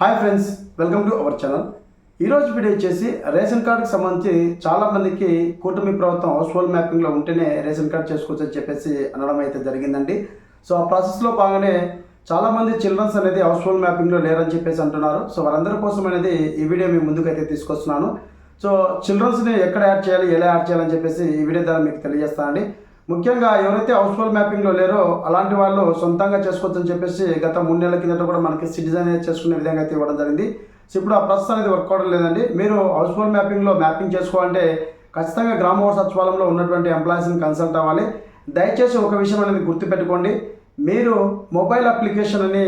Hi friends welcome to our channel ఈరోజు video వచ్చేసి ration కార్డుకి సంబంధించి చాలామందికి కూటమి ప్రభుత్వం హౌస్ హోల్డ్ మ్యాపింగ్లో ఉంటేనే రేషన్ కార్డు చేసుకోవచ్చు అని చెప్పేసి అనడం అయితే జరిగిందండి. సో ఆ ప్రాసెస్లో భాగంగానే చాలామంది చిల్డ్రన్స్ అనేది హౌస్ హోల్డ్ మ్యాపింగ్లో లేరని చెప్పేసి అంటున్నారు. సో వారందరి కోసం అనేది ఈ వీడియో మీ ముందుకు అయితే తీసుకొస్తున్నాను. సో చిల్డ్రన్స్ని ఎక్కడ యాడ్ చేయాలి ఎలా యాడ్ చేయాలని చెప్పేసి ఈ వీడియో ద్వారా మీకు తెలియజేస్తానండి. ముఖ్యంగా ఎవరైతే హౌస్ఫుల్ మ్యాపింగ్లో లేరో అలాంటి వాళ్ళు సొంతంగా చేసుకోవచ్చని చెప్పేసి గత మూడు నెలల కిందట కూడా మనకి సిటిజన్ చేసుకునే విధంగా అయితే ఇవ్వడం జరిగింది. సో ఇప్పుడు ఆ ప్రస్తుతం అనేది వర్క్ అవడం లేదండి. మీరు హౌస్ఫుల్ మ్యాపింగ్లో మ్యాపింగ్ చేసుకోవాలంటే ఖచ్చితంగా గ్రామ సచివాలయంలో ఉన్నటువంటి ఎంప్లాయీస్ని కన్సల్ట్ అవ్వాలి. దయచేసి ఒక విషయం అనేది గుర్తుపెట్టుకోండి. మీరు మొబైల్ అప్లికేషన్ అని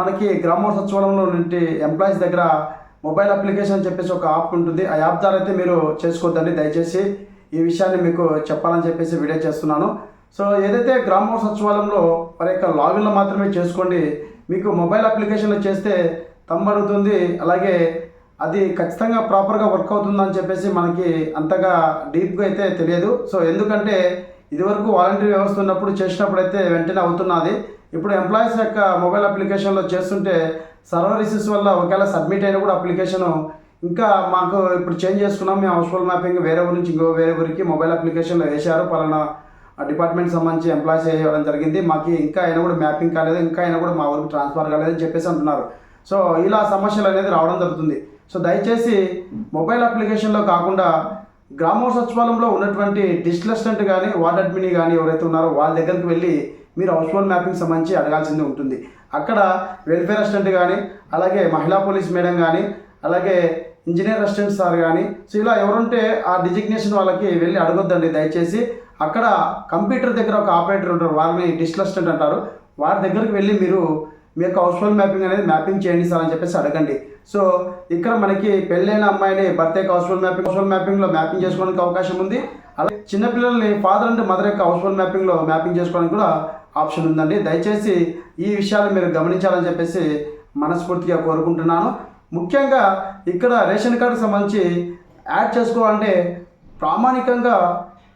మనకి గ్రామ సచివాలయంలో నుండి ఎంప్లాయీస్ దగ్గర మొబైల్ అప్లికేషన్ అని చెప్పేసి ఒక యాప్ ఉంటుంది. ఆ యాప్ ద్వారా అయితే మీరు చేసుకోవద్దండి. దయచేసి ఈ విషయాన్ని మీకు చెప్పాలని చెప్పేసి వీడియో చేస్తున్నాను. సో ఏదైతే గ్రామ సచివాలయంలో మరి యొక్క లాగిన్లు మాత్రమే చేసుకోండి మీకు మొబైల్ అప్లికేషన్లో చేస్తే తమ్ము అలాగే అది ఖచ్చితంగా ప్రాపర్గా వర్క్ అవుతుందని చెప్పేసి మనకి అంతగా డీప్గా అయితే తెలియదు. సో ఎందుకంటే ఇదివరకు వాలంటీర్ వ్యవస్థ ఉన్నప్పుడు చేసినప్పుడు అయితే వెంటనే అవుతున్నది. ఇప్పుడు ఎంప్లాయీస్ యొక్క మొబైల్ అప్లికేషన్లో చేస్తుంటే సర్వర్ ఇష్యూస్ వల్ల ఒకవేళ సబ్మిట్ అయినా కూడా అప్లికేషన్ ఇంకా మాకు ఇప్పుడు చేంజ్ చేసుకున్నాం. మేము హౌస్ఫుల్ మ్యాపింగ్ వేరే ఊరి నుంచి ఇంకో వేరే ఊరికి మొబైల్ అప్లికేషన్లో వేశారు. పలానా డిపార్ట్మెంట్ సంబంధించి ఎంప్లాయీస్ వేయడం జరిగింది. మాకు ఇంకా అయినా కూడా మ్యాపింగ్ కాలేదు. ఇంకా అయినా కూడా మా ఊరికి ట్రాన్స్ఫర్ కాలేదని చెప్పేసి అంటున్నారు. సో ఇలా సమస్యలు అనేది రావడం జరుగుతుంది. సో దయచేసి మొబైల్ అప్లికేషన్లో కాకుండా గ్రామ సచివాలయంలో ఉన్నటువంటి డిజిటల్ అసిస్టెంట్ కానీ వార్డ్ అడ్మిన్ కానీ ఎవరైతే ఉన్నారో వాళ్ళ దగ్గరికి వెళ్ళి మీరు హౌస్ హోల్డ్ మ్యాపింగ్ సంబంధించి అడగాల్సింది ఉంటుంది. అక్కడ వెల్ఫేర్ అసిస్టెంట్ కానీ అలాగే మహిళా పోలీస్ మేడం కానీ అలాగే ఇంజనీర్ అసిస్టెంట్ సార్ కానీ సో ఇలా ఎవరుంటే ఆ డిజిగ్నేషన్ వాళ్ళకి వెళ్ళి అడగొద్దండి. దయచేసి అక్కడ కంప్యూటర్ దగ్గర ఒక ఆపరేటర్ ఉంటారు వారిని డిజిటల్ అసిస్టెంట్ అంటారు. వారి దగ్గరికి వెళ్ళి మీరు మీ యొక్క హౌస్ మ్యాపింగ్ అనేది మ్యాపింగ్ చేయండి సార్ అని చెప్పేసి అడగండి. సో ఇక్కడ మనకి పెళ్ళైన అమ్మాయిని భర్త యొక్క హౌస్ మ్యాపింగ్ హౌస్ మ్యాపింగ్లో మ్యాపింగ్ చేసుకోవడానికి అవకాశం ఉంది. అలాగే చిన్నపిల్లల్ని ఫాదర్ అండ్ మదర్ యొక్క హౌస్ఫుల్ మ్యాపింగ్లో మ్యాపింగ్ చేసుకోవడానికి కూడా ఆప్షన్ ఉందండి. దయచేసి ఈ విషయాలు మీరు గమనించాలని చెప్పేసి మనస్ఫూర్తిగా కోరుకుంటున్నాను. ముఖ్యంగా ఇక్కడ రేషన్ కార్డు సంబంధించి యాడ్ చేసుకోవాలంటే ప్రామాణికంగా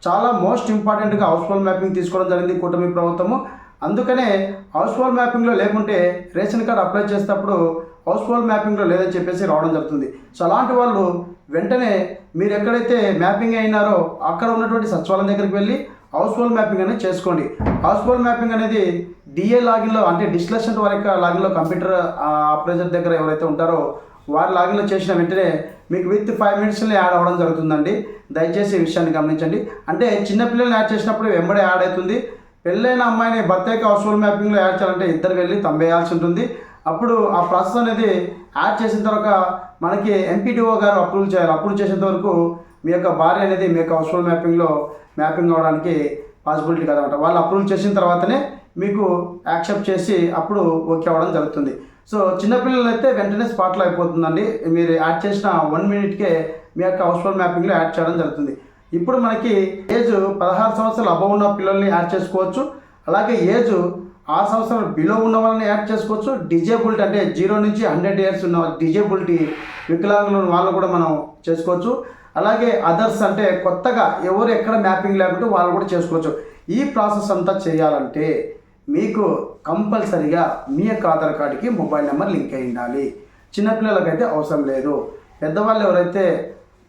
చాలా మోస్ట్ ఇంపార్టెంట్గా హౌస్ఫుల్ మ్యాపింగ్ తీసుకోవడం జరిగింది కూటమి ప్రభుత్వము. అందుకనే హౌస్ మ్యాపింగ్లో లేకుంటే రేషన్ కార్డు అప్లై చేసేటప్పుడు హౌస్ మ్యాపింగ్లో లేదని చెప్పేసి రావడం జరుగుతుంది. సో అలాంటి వాళ్ళు వెంటనే మీరు ఎక్కడైతే మ్యాపింగ్ అయినారో అక్కడ ఉన్నటువంటి సచివాలయం దగ్గరికి వెళ్ళి హౌస్ మ్యాపింగ్ అనేది చేసుకోండి. హౌస్ మ్యాపింగ్ అనేది డిఏ లాగిన్లో అంటే డిస్లెషన్ వరకు లాగిన్లో కంప్యూటర్ ఆపరేటర్ దగ్గర ఎవరైతే ఉంటారో వారి లాగిన్లో చేసిన వెంటనే మీకు విత్ ఫైవ్ మినిట్స్లో యాడ్ అవ్వడం జరుగుతుందండి. దయచేసి ఈ విషయాన్ని గమనించండి. అంటే చిన్నపిల్లల్ని యాడ్ చేసినప్పుడు వెంబడే యాడ్ అవుతుంది. పెళ్ళైన అమ్మాయిని భర్త యొక్క హౌస్ మ్యాపింగ్లో యాడ్ చేయాలంటే ఇద్దరు వెళ్ళి తంబేయాల్సి ఉంటుంది. అప్పుడు ఆ ప్రాసెస్ అనేది యాడ్ చేసిన తర్వాత మనకి ఎంపీడీఓ గారు అప్రూవ్ చేయాలి. అప్రూవ్ చేసేంత వరకు మీ యొక్క భార్య అనేది మీ యొక్క హౌస్ఫుల్ మ్యాపింగ్లో మ్యాపింగ్ అవ్వడానికి పాసిబిలిటీ కదనమాట. వాళ్ళు అప్రూవ్ చేసిన తర్వాతనే మీకు యాక్సెప్ట్ చేసి అప్పుడు ఓకే అవ్వడం జరుగుతుంది. సో చిన్నపిల్లలు అయితే వెంటనే స్పాట్లో అయిపోతుందండి. మీరు యాడ్ చేసిన వన్ మినిట్కే మీ యొక్క హౌస్ఫుల్ మ్యాపింగ్లో యాడ్ చేయడం జరుగుతుంది. ఇప్పుడు మనకి ఏజ్ పదహారు సంవత్సరాలు అబవ్ ఉన్న పిల్లల్ని యాడ్ చేసుకోవచ్చు. అలాగే ఏజ్ ఆరు సంవత్సరాలు బిలో ఉన్న వాళ్ళని యాడ్ చేసుకోవచ్చు. డిజేబుల్టీ అంటే జీరో నుంచి హండ్రెడ్ ఇయర్స్ ఉన్న డిజేబుల్టీ వికలాంగులు వాళ్ళు కూడా మనం చేసుకోవచ్చు. అలాగే అదర్స్ అంటే కొత్తగా ఎవరు ఎక్కడ మ్యాపింగ్ లేకుంటే వాళ్ళు కూడా చేసుకోవచ్చు. ఈ ప్రాసెస్ అంతా చేయాలంటే మీకు కంపల్సరిగా మీ యొక్క ఆధార్ కార్డుకి మొబైల్ నెంబర్ లింక్ అయి ఉండాలి. చిన్నపిల్లలకైతే అవసరం లేదు. పెద్దవాళ్ళు ఎవరైతే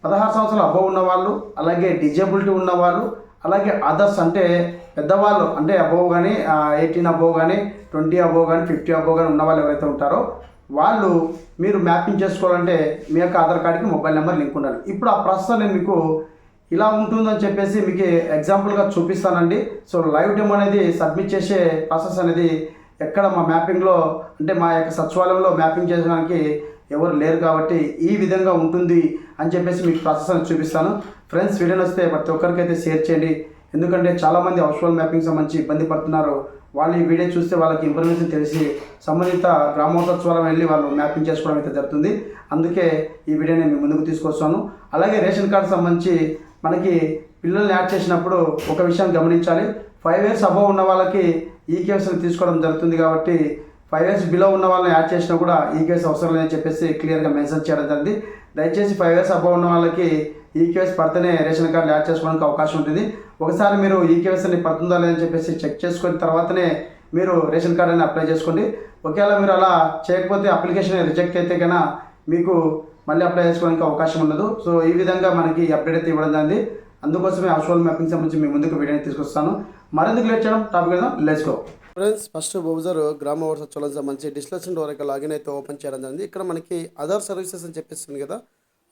పదహారు సంవత్సరాలు అబవ్ ఉన్నవాళ్ళు అలాగే డిజేబిలిటీ ఉన్నవాళ్ళు అలాగే అదర్స్ అంటే పెద్దవాళ్ళు అంటే అబోవ్ కానీ ఎయిటీన్ అబోవ్ కానీ ట్వంటీ అబోవ్ కానీ ఫిఫ్టీ అబోవ్ కానీ ఉన్నవాళ్ళు ఎవరైతే ఉంటారో వాళ్ళు మీరు మ్యాపింగ్ చేసుకోవాలంటే మీ యొక్క ఆధార్ కార్డుకి మొబైల్ నెంబర్ లింక్ ఉండాలి. ఇప్పుడు ఆ ప్రాసెస్ నేను మీకు ఇలా ఉంటుందని చెప్పేసి మీకు ఎగ్జాంపుల్గా చూపిస్తానండి. సో లైవ్ డెమో అనేది సబ్మిట్ చేసే ప్రాసెస్ అనేది ఎక్కడ మా మ్యాపింగ్లో అంటే మా యొక్క సచివాలయంలో మ్యాపింగ్ చేయడానికి ఎవరు లేరు కాబట్టి ఈ విధంగా ఉంటుంది అని చెప్పేసి మీకు ప్రాసెస్ అని చూపిస్తాను. ఫ్రెండ్స్ వీడియో వస్తే ప్రతి ఒక్కరికైతే షేర్ చేయండి. ఎందుకంటే చాలామంది హౌస్ఫుల్ మ్యాపింగ్ సంబంధించి ఇబ్బంది పడుతున్నారు. వాళ్ళు ఈ వీడియో చూస్తే వాళ్ళకి ఇన్ఫర్మేషన్ తెలిసి సంబంధిత గ్రామోత్సవాలం వెళ్ళి వాళ్ళు మ్యాపింగ్ చేసుకోవడం అయితే జరుగుతుంది. అందుకే ఈ వీడియోని మేము ముందుకు తీసుకొస్తాను. అలాగే రేషన్ కార్డు సంబంధించి మనకి పిల్లల్ని యాడ్ చేసినప్పుడు ఒక విషయం గమనించాలి. ఫైవ్ ఇయర్స్ అబవ్ ఉన్న వాళ్ళకి ఈ తీసుకోవడం జరుగుతుంది కాబట్టి ఫైవ్ ఇయర్స్ బిలో ఉన్న వాళ్ళని యాడ్ చేసినా కూడా ఈ అవసరం లేదని చెప్పేసి క్లియర్గా మెన్షన్ చేయడం జరిగింది. దయచేసి ఫైవ్ ఇయర్స్ అబవ్ ఉన్న వాళ్ళకి ఈ పడితేనే రేషన్ కార్డు యాడ్ చేసుకోవడానికి అవకాశం ఉంటుంది. ఒకసారి మీరు ఈ అని పడుతుందా లేదని చెప్పేసి చెక్ చేసుకున్న తర్వాతనే మీరు రేషన్ కార్డు అని అప్లై చేసుకోండి. ఒకవేళ మీరు అలా చేయకపోతే అప్లికేషన్ రిజెక్ట్ అయితే కనుక మీకు మళ్ళీ అప్లై చేసుకోవడానికి అవకాశం ఉండదు. సో ఈ విధంగా మనకి అప్డేట్ అయితే ఇవ్వడం జరిగింది. అందుకోసమే అసోల్ మ్యాపింగ్ సంబంధించి మీ ముందుకు వీడియోని తీసుకొస్తాను. మరెందుకు లేట్ చేయడం? టాపిక్ కదా let's go friends first browser గ్రామ ఓట్స్ వచ్చేలా సంబంధించి డిస్లెక్షన్ వరకు లాగిన్ అయితే ఓపెన్ చేయడం జరిగింది. ఇక్కడ మనకి అదర్ సర్వీసెస్ అని చెప్పేస్తుంది కదా.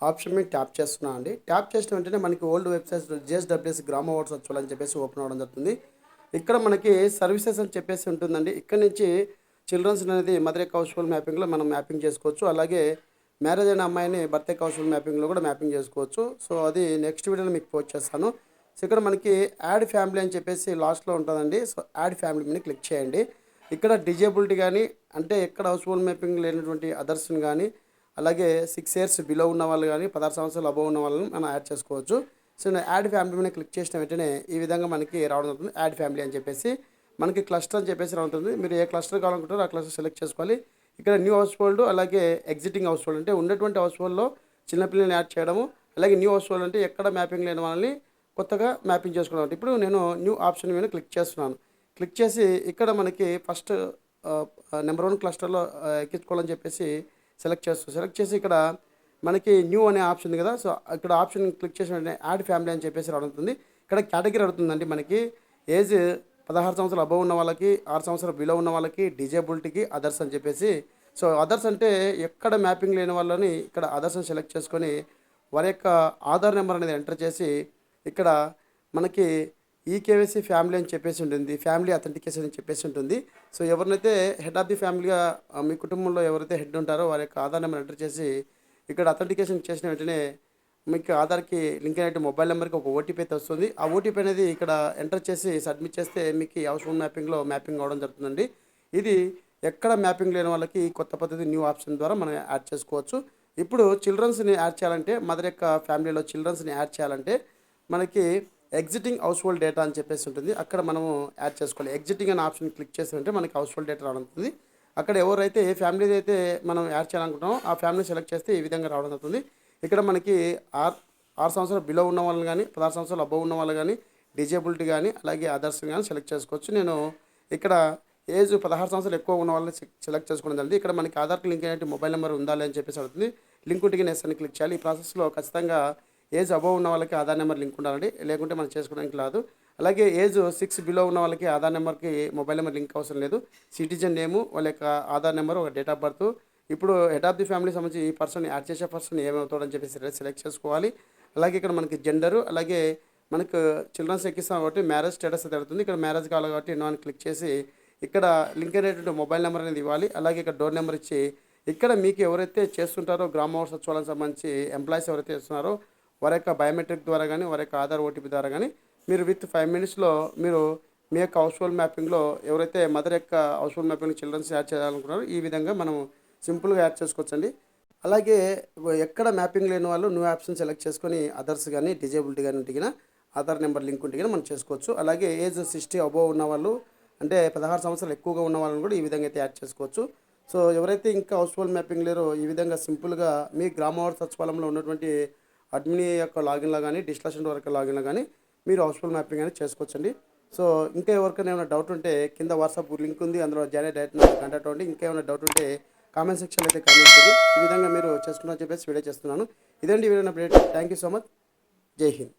ఆప్షన్ మీద ట్యాప్ చేస్తున్నా అండి. ట్యాప్ చేసిన వెంటనే మనకి ఓల్డ్ వెబ్సైట్ జేఎస్డబ్ల్యూఎస్ గ్రామ ఓట్స్ వచ్చేలా చెప్పేసి ఓపెన్ అవ్వడం జరుగుతుంది. ఇక్కడ మనకి సర్వీసెస్ అని చెప్పేసి ఉంటుందండి. ఇక్కడ నుంచి చిల్డ్రన్స్ అనేది మదర్ హౌస్ఫుల్ మ్యాపింగ్లో మనం మ్యాపింగ్ చేసుకోవచ్చు. అలాగే మ్యారేజ్ అయిన అమ్మాయిని బర్త్డే హౌస్ఫుల్ మ్యాపింగ్లో కూడా మ్యాపింగ్ చేసుకోవచ్చు. సో అది నెక్స్ట్ వీడియోలో మీకు పోస్ట్ చేస్తాను. సో ఇక్కడ మనకి యాడ్ ఫ్యామిలీ అని చెప్పేసి లాస్ట్లో ఉంటుందండి. సో యాడ్ ఫ్యామిలీ మీద క్లిక్ చేయండి. ఇక్కడ డిజేబిలిటీ కానీ అంటే ఎక్కడ హౌస్ఫుల్ మ్యాపింగ్ లేనటువంటి అదర్స్ని కానీ అలాగే సిక్స్ ఇయర్స్ బిలో ఉన్న వాళ్ళు కానీ పదహారు సంవత్సరాలు అబవ్ ఉన్న వాళ్ళని మనం యాడ్ చేసుకోవచ్చు. సో నేను యాడ్ ఫ్యామిలీ మీద క్లిక్ చేసిన వెంటనే ఈ విధంగా మనకి రావడం అవుతుంది యాడ్ ఫ్యామిలీ అని చెప్పేసి మనకి క్లస్టర్ అని చెప్పేసి రావుతుంది మీరు ఏ క్లస్టర్ కావాలనుకుంటారో ఆ క్లస్టర్ సెలెక్ట్ చేసుకోవాలి. ఇక్కడ న్యూ హౌస్ హోల్డ్ అలాగే ఎగ్జిటింగ్ హౌస్ హోల్డ్. అంటే ఉన్నటువంటి హౌస్ హోల్డ్లో చిన్నపిల్లల్ని యాడ్ చేయడము అలాగే న్యూ హౌస్ హోల్డ్ అంటే ఎక్కడ మ్యాపింగ్ లేని వాళ్ళని కొత్తగా మ్యాపింగ్ చేసుకోవడం ఇప్పుడు నేను న్యూ ఆప్షన్ మీద క్లిక్ చేస్తున్నాను. క్లిక్ చేసి ఇక్కడ మనకి ఫస్ట్ నెంబర్ వన్ క్లస్టర్లో ఎక్కించుకోవాలని చెప్పేసి సెలెక్ట్ చేస్తాను సెలెక్ట్ చేసి ఇక్కడ మనకి న్యూ అనే ఆప్షన్ ఉంది కదా సో ఇక్కడ ఆప్షన్ క్లిక్ చేసిన యాడ్ ఫ్యామిలీ అని చెప్పేసి అడుగుతుంది ఇక్కడ కేటగిరీ అడుగుతుందండి మనకి. ఏజ్ పదహారు సంవత్సరాలు అబవ్ ఉన్న వాళ్ళకి ఆరు సంవత్సరాలు బిలో ఉన్న వాళ్ళకి డిజేబిలిటీకి అదర్స్ అని చెప్పేసి. సో అదర్స్ అంటే ఎక్కడ మ్యాపింగ్ లేని వాళ్ళని ఇక్కడ అదర్స్ సెలెక్ట్ చేసుకొని వారి యొక్క ఆధార్ నెంబర్ అనేది ఎంటర్ చేసి ఇక్కడ మనకి ఈకేవైసీ ఫ్యామిలీ అని చెప్పేసి ఉంటుంది ఫ్యామిలీ అథెంటికేషన్ అని చెప్పేసి ఉంటుంది. సో ఎవరినైతే హెడ్ ఆఫ్ ది ఫ్యామిలీగా మీ కుటుంబంలో ఎవరైతే హెడ్ ఉంటారో వారి యొక్క ఆధార్ నెంబర్ ఎంటర్ చేసి ఇక్కడ అథెంటికేషన్ చేసిన వెంటనే మీకు ఆధార్కి లింక్ అయినట్టు మొబైల్ నెంబర్కి ఒక ఓటీపీ అయితే వస్తుంది. ఆ ఓటీపీ అనేది ఇక్కడ ఎంటర్ చేసి సబ్మిట్ చేస్తే మీకు హౌస్ మ్యాపింగ్లో మ్యాపింగ్ అవడం జరుగుతుందండి. ఇది ఎక్కడ మ్యాపింగ్ లేని వాళ్ళకి కొత్త పద్ధతి న్యూ ఆప్షన్ ద్వారా మనం యాడ్ చేసుకోవచ్చు. ఇప్పుడు చిల్డ్రన్స్ని యాడ్ చేయాలంటే మదర్ యొక్క ఫ్యామిలీలో చిల్డ్రన్స్ని యాడ్ చేయాలంటే మనకి ఎగ్జిటింగ్ హౌస్ హోల్డ్ డేటా అని చెప్పేసి ఉంటుంది. అక్కడ మనము యాడ్ చేసుకోవాలి. ఎగ్జిటింగ్ అనే ఆప్షన్ క్లిక్ చేసినట్టే మనకి హౌస్ హోల్డ్ డేటా రావడం అక్కడ ఎవరైతే ఏ ఫ్యామిలీ అయితే మనం యాడ్ చేయాలనుకుంటామో ఆ ఫ్యామిలీ సెలెక్ట్ చేస్తే ఈ విధంగా రావడం అవుతుంది ఇక్కడ మనకి ఆరు ఆరు సంవత్సరాలు బిలో ఉన్న వాళ్ళని కానీ పదహారు సంవత్సరాలు అబ్బో ఉన్న వాళ్ళు కానీ డిజేబిలిటీ కానీ అలాగే అదర్స్ కానీ సెలెక్ట్ చేసుకోవచ్చు. నేను ఇక్కడ ఏజ్ పదహారు సంవత్సరాలు ఎక్కువ ఉన్న వాళ్ళని సెలెక్ట్ చేసుకోవడం జరిగింది. ఇక్కడ మనకి ఆధార్కి లింక్ అయినట్టు మొబైల్ నెంబర్ ఉందా అని చెప్పేసి అడుగుతుంది. లింక్ ఉంటే నెస్ అని క్లిక్ చేయాలి. ఈ ప్రాసెస్లో ఖచ్చితంగా ఏజ్ అబోవ్ ఉన్న వాళ్ళకి ఆధార్ నెంబర్ లింక్ ఉండాలండి. లేకుంటే మనం చేసుకోవడానికి రాదు. అలాగే ఏజ్ సిక్స్ బిలో ఉన్న వాళ్ళకి ఆధార్ నెంబర్కి మొబైల్ నెంబర్ లింక్ అవసరం లేదు. సిటిజన్ నేము వాళ్ళ యొక్క ఆధార్ నెంబర్ ఒక డేట్ ఆఫ్ బర్త్ ఇప్పుడు హెడ్ ఆఫ్ ది ఫ్యామిలీ సంబంధించి ఈ పర్సన్ యాడ్ చేసే పర్సన్ ఏమవుతాడని చెప్పేసి సెలెక్ట్ చేసుకోవాలి. అలాగే ఇక్కడ మనకి జెండరు అలాగే మనకు చిల్డ్రన్స్ ఎక్కిస్తాం కాబట్టి మ్యారేజ్ స్టేటస్ జరుగుతుంది ఇక్కడ మ్యారేజ్ కావాలి కాబట్టి ఎన్నో అని క్లిక్ చేసి ఇక్కడ లింక్ అయినటువంటి మొబైల్ నెంబర్ అనేది ఇవ్వాలి. అలాగే ఇక్కడ డోర్ నెంబర్ ఇచ్చి ఇక్కడ మీకు ఎవరైతే చేస్తుంటారో గ్రామ వార్డ్ సచివాలయం సంబంధించి ఎంప్లాయీస్ ఎవరైతే చేస్తున్నారో వారి యొక్క బయోమెట్రిక్ ద్వారా కానీ వారి యొక్క ఆధార్ ఓటీపీ ద్వారా కానీ మీరు విత్ ఫైవ్ మినిట్స్లో మీరు మీ యొక్క హౌస్ హోల్డ్ మ్యాపింగ్లో ఎవరైతే మదర్ యొక్క household mapping childrens add చేయాలనుకున్నారో ఈ విధంగా మనం సింపుల్గా యాడ్ చేసుకోవచ్చండి. అలాగే ఎక్కడ మ్యాపింగ్ లేని వాళ్ళు న్యూ ఆప్షన్ సెలెక్ట్ చేసుకొని అదర్స్ కానీ డిజేబిలిటీ కానీ ఉంటే ఆధార్ నెంబర్ లింక్ ఉంటే మనం చేసుకోవచ్చు. అలాగే ఏజ్ సిక్స్టీ అబోవ్ ఉన్న వాళ్ళు అంటే పదహారు సంవత్సరాలు ఎక్కువగా ఉన్న వాళ్ళని కూడా ఈ విధంగా అయితే యాడ్ చేసుకోవచ్చు. సో ఎవరైతే ఇంకా హౌస్ హోల్డ్ మ్యాపింగ్ లేరో ఈ విధంగా సింపుల్గా మీ గ్రామవారి సచివాలయంలో ఉన్నటువంటి అడ్మిన్ యొక్క లాగిన్లో కానీ డిస్కషన్ వరకు లాగిన్లో కానీ మీరు హౌస్ హోల్డ్ మ్యాపింగ్ అనేది చేసుకోవచ్చండి. సో ఇంకా ఎవరికైనా ఏమైనా డౌట్ ఉంటే కింద వాట్సాప్ లింక్ ఉంది అందులో జాయిన్ డైరెక్ట్ కాంటాక్ట్ అవ్వండి. ఇంకా ఏమైనా డౌట్ ఉంటే కామెంట్ సెక్షన్లో అయితే కామెంట్ చేయండి. ఈ విధంగా మీరు చేసుకున్నారని చెప్పేసి వీడియో చేస్తున్నాను. ఇదండి video update. Thank you so much జై హింద్